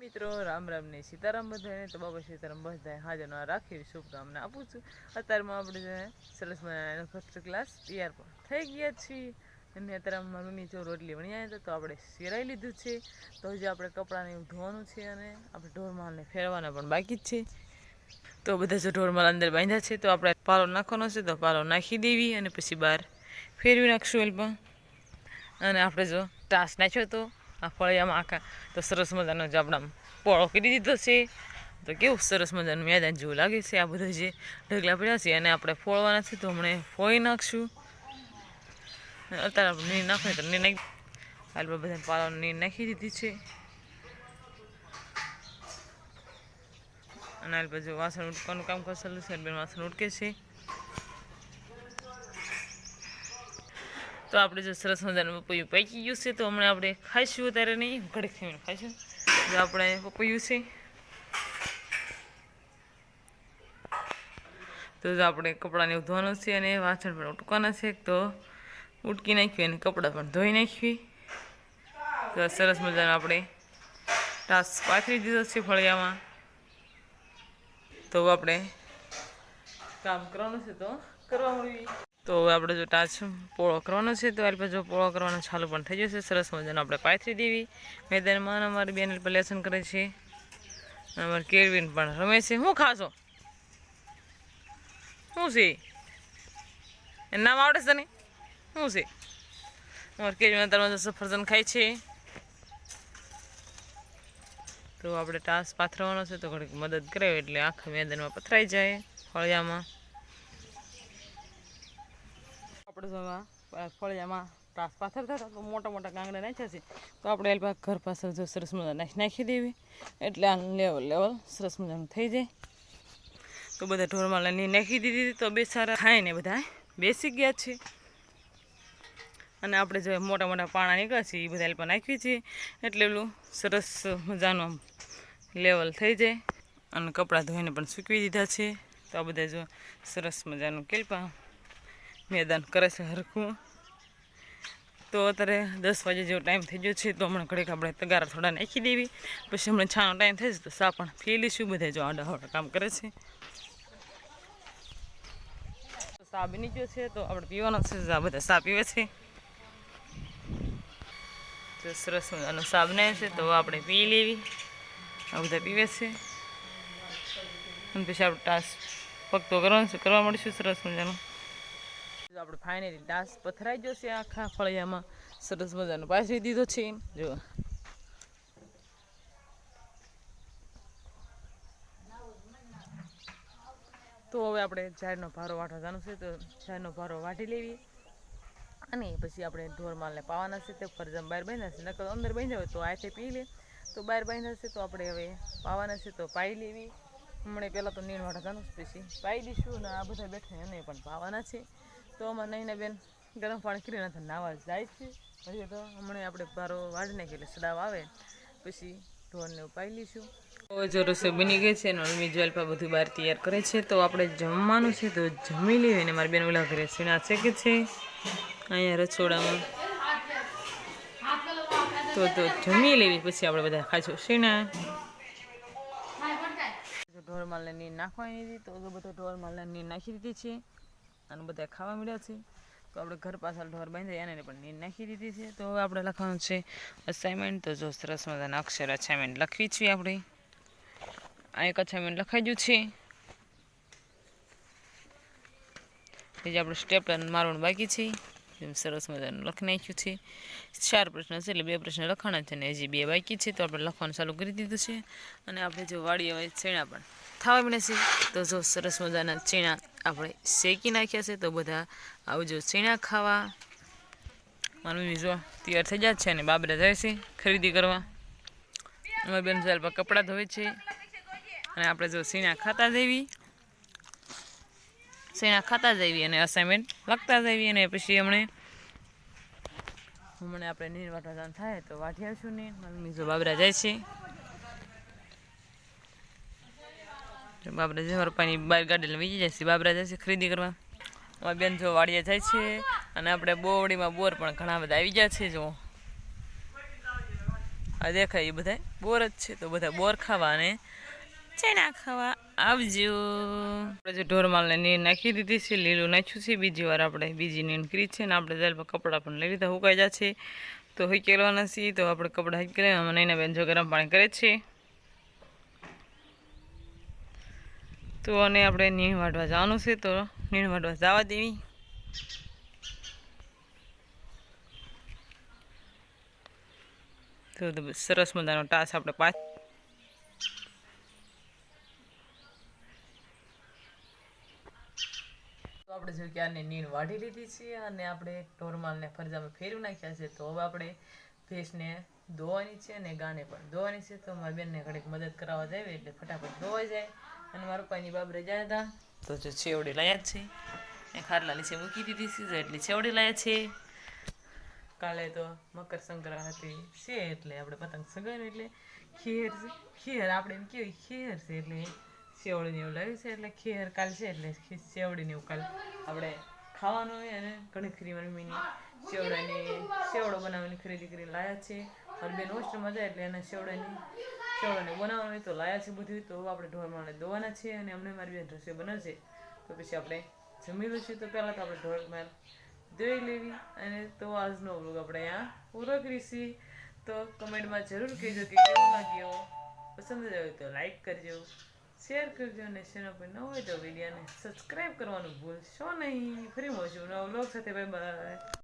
મિત્રો, રામ રામ ને સીતારામ બધાને. તો બાબા સીતારામ બધાએ હાજર રાખી શુભકામના આપું છું. અત્યારમાં આપણે જે સરસ મજાનો ફર્સ્ટ ક્લાસ તૈયાર પણ થઈ ગયા છીએ. અને અત્યારે મારું નીચે રોટલી વણી આવ્યા તો આપણે સિરાઈ લીધું છે. તો હજી આપણે કપડાને એવું ધોવાનું છે અને આપણે ઢોરમાલને ફેરવાના પણ બાકી જ છે. તો બધા જો ઢોરમાલ અંદર બાંધ્યા છે, તો આપણે પાલો નાખવાનો છે. તો પાલો નાખી દેવી અને પછી બહાર ફેરવી નાખશું પણ. અને આપણે જો ટાસ નાખ્યો તો આ ફળિયામાં આખા તો સરસ મજાનો જે આપણા પોળો કરી દીધો છે. તો કેવું સરસ મજાનું મેદાન જેવું લાગે છે આ બધું જે ઢગલા પડ્યા છે અને આપણે ફોળવાના છે તો હમણાં ફોળી નાખશું. અત્યારે આપણે નીર નાખીએ તો નીર નાખી હાલ બધા પાલાને નીર નાખી દીધી છે. અને હાલ પછી વાસણ ઉટકવાનું કામ કરશે બેન વાસણ ઉટકે છે. તો આપણે જો સરસ મજાનું પપૈયું પાકી ગયું છે, તો હમણાં આપણે ખાઈશું અત્યારે નહીં ઘડીક થઈને ખાઈશું. જો આપણે પપૈયું છે. તો જો આપણે કપડાને ધોવાનું છે અને વાસણ પણ ઉટકવાના છે, તો ઉટકી નાખ્યું અને કપડાં પણ ધોઈ નાખવી તો સરસ મજાનો આપણે ટાસ પાથરી દીધો છે ફળિયામાં. તો આપણે કામ કરવાનું છે, તો કરવા મળવી તો હવે આપણે જો ટાચ પોળો કરવાનો છે, તો પછી જો પોળો કરવાનો ચાલુ પણ થઈ જશે. સરસ મજાનો આપણે પાથરી દેવી મેદાનમાં અમારી બેન પર લેસન કરે છે. અમારી કેળવીન પણ રમે છે. શું ખાશો? શું છે? એનું નામ આવડે છે ને શું છે? અમારે કેળવીન અત્યારમાં સફરજન ખાય છે. તો આપણે ટાસ પાથરવાનો છે, તો ઘડીક મદદ કરે, એટલે આખા મેદાનમાં પથરાઈ જાય ફળિયામાં. આપણે ફળિયામાં ત્રાસ પાથર થતા તો મોટા મોટા કાંગડા નાખ્યા છે. તો આપણે એલ ઘર પાછળ જો સરસ મજા નાખી નાખી દેવી. એટલે આ લેવલ લેવલ સરસ મજાનું થઈ જાય. તો બધા ઢોરમાં લઈને નાખી દીધી તો બે સારા થાય ને બધા. બેસી ગયા છે. અને આપણે જો મોટા મોટા પાણા નીકળ્યા છે એ બધા એલ નાખીએ છીએ એટલે પેલું સરસ મજાનું લેવલ થઈ જાય. અને કપડાં ધોઈને પણ સૂકવી દીધા છે. તો આ બધા જો સરસ મજાનું કેલ્પા મેદાન કરે છે હરખું. તો અત્યારે દસ વાગે જેવો ટાઈમ થઈ ગયો છે, તો હમણાં ઘડીક આપણે તગારા થોડા નાખી દેવી. પછી હમણાં છાનો ટાઈમ થશે તો સા પણ પી લઈશું બધા જો આડા હવડા કામ કરે છે. તો સા બની ગયો છે, તો આપણે પીવાનો છે આ બધા સા પીવે છે. તો સરસ મજાનો સા બનાવે છે, તો આપણે પી લેવી. આ બધા પીવે છે. અને પછી આપણે ટાસ્ક પગતો કરવાનો છે, કરવા મળીશું, સરસ મજાનું. આપણે ફાઇનલી દાસ પથરાઈ ગયો છે આખા ફળિયામાં. સરસ મજાનો પાથરી દીધો છે જો. તો હવે આપણે ઝાડનો ભારો વાટવા જવાનું છે તો ઝાડનો ભારો વાટી લેવી. અને પછી આપણે ઢોરમાલને પાવાના છે તે ફરજમ બહાર બાંધ્યા છે, નકર અંદર બાંધ્યા હોય તો આથી પી લે. તો બહાર બાંધ્યા છે તો આપણે હવે પાવાના છે તો પાઈ લેવી. હમણાં પહેલાં તો નીણ જાણું પછી પાઈ દઈશું અને આ બધા બેઠા એને પણ પાવાના છે. તો અમારે નહીં બેન ગરમ પાણી કરીને તો નાવા જાય છે. પછી તો હમણાં આપણે ભારો વાળી નાખીએ એટલે સડાવ આવે. પછી ઢોરને પાઈ લઈશું. તો જો રસોઈ બની ગઈ છે અને મમ્મી જલપા બધું બહાર તૈયાર કરે છે. તો આપણે જમવાનું છે, તો જમી લઈએ અને મારી બેન ઓલા ઘરે સીણા શેકે છે. અહીંયા રસોડામાં. તો તો જમી લેવી, પછી આપણે બધા ખાઈશું સીણા. જો ઢોરમાલને નીર નાખવાની હતી, તો બધો ઢોરમાલને નીર નાખી દીધી છે. અને બધા ખાવા મળ્યા છે. તો આપણે ઘર પાછળ ઢોર બાંધી એને પણ નીંદ નાખી દીધી છે. તો હવે આપણે લખવાનું છે અસાઇનમેન્ટ તો જો સરસ મજાના અક્ષર અસાઇનમેન્ટ લખવી છે આપણે. આ એક અસાઇનમેન્ટ લખાઈ ગયું છે. જે આપણે સ્ટેપ મારવાનું બાકી છે. એમ સરસ મજાનું લખી નાખ્યું છે. ચાર પ્રશ્ન છે એટલે બે પ્રશ્ન લખવાના છે ને હજી બે બાકી છે. તો આપણે લખવાનું ચાલુ કરી દીધું છે. અને આપણે જો વાડીએ હોય ચીણા પણ થવા મળે છે. તો જો સરસ મજાના ચીણા આપણે શેકી નાખ્યા છે તો બધા આવજો ચીણા ખાવા. મારું બીજો તૈયાર થઈ જાય છે અને બાબરા જાય છે ખરીદી કરવા. અમારી બેન સાહેબ કપડાં ધોવે છે. અને આપણે જો સીણા ખાતા જઈવી સીણા ખાતા જઈએ અને અસાઇનમેન્ટ લખતા જઈએ અને પછી હમણે હમણાં આપણે નીર વાટવા થાય તો વાટી આવશું ને. મારું બીજો બાબરા જાય છે જો બાબરા જાય પપ્પાની બહાર ગાડી લઈને જાય છે. બાબરા છે ખરીદી કરવા. અમારી બેન જો વાડીએ જાય છે અને આપણે બોવડીમાં બોર પણ ઘણા બધા આવી ગયા છે જો આ દેખાય એ બધા બોર જ છે તો બધા બોર ખાવા અને ચણા ખાવા આવજો. આપણે જે ઢોરમાલને નીર નાખી દીધી છે, લીલું નાખ્યું છે. બીજી વાર આપણે બીજી નીર કરી છે ને આપણે દાલ પર કપડાં પણ લઈ લીધા હુકાઈ જાય છે. તો હકેલવાના છીએ તો આપણે કપડાં હકેલે આમાં નૈના બેન જો ગરમ પાણી કરે છે. તો અને આપણે નીણ વાટવા જવાનું છે તો નીણ વાટવા જવા દેવી. તો સરસ મજાનો ટાસ આપણે પાછ આપણે જોયું કે આને નીણ વાઢી લીધી છે અને આપણે ટોરમાલને ફરજામાં ફેરવી નાખ્યા છે. તો હવે આપણે ભેંસને ધોવાની છે અને ગાને પણ ધોવાની છે. તો મારી બેનને ઘડીક મદદ કરાવવા જાય એટલે ફટાફટ ધોવાઈ જાય. અને મારા પપ્પાની બાબરે રજા હતા. તો જો છેવડી લાયા છે. એ ખાટલા નીચે મૂકી દીધી છે એટલે છેવડી લાયા છે. કાલે તો મકર સંક્રાંતિ છે એટલે આપણે પતંગ સગાવ્યું એટલે ખીર છે. ખીર આપણે એમ કેવી ખીર છે એટલે સેવડીને એવું લાવ્યું છે એટલે ખીર કાલ છે એટલે સેવડીને એવું કાલ આપણે ખાવાનું હોય અને ઘણી ખરી મમ્મીની સેવડાની સેવડો બનાવવાની ખરીદી કરી લાયા છે. અને બેન હોસ્ટેલમાં જાય એટલે એના સેવડાની સેવડાને બનાવવાનું તો લાયા છે બધું, તો આપણે ઢોરમાને દોવાના છે અને અમને મારી બેન રસોઈ બનાવશે. તો પછી આપણે જમી લઈશું તો પહેલાં તો આપણે ઢોરમાલ જોઈ લેવી અને તો આજનો વ્લોગ આપણે અહીંયા પૂરો કરીશું તો કમેન્ટમાં જરૂર કહેજો કે કેવો લાગ્યો. પસંદ આવ્યો તો લાઈક કરજો, શેર કરજો અને ચેનલ પર ન હોય તો વિડીયોને સબસ્ક્રાઈબ કરવાનું ભૂલશો નહીં. ફરી મળશું નવા વ્લોગ સાથે. Bye bye.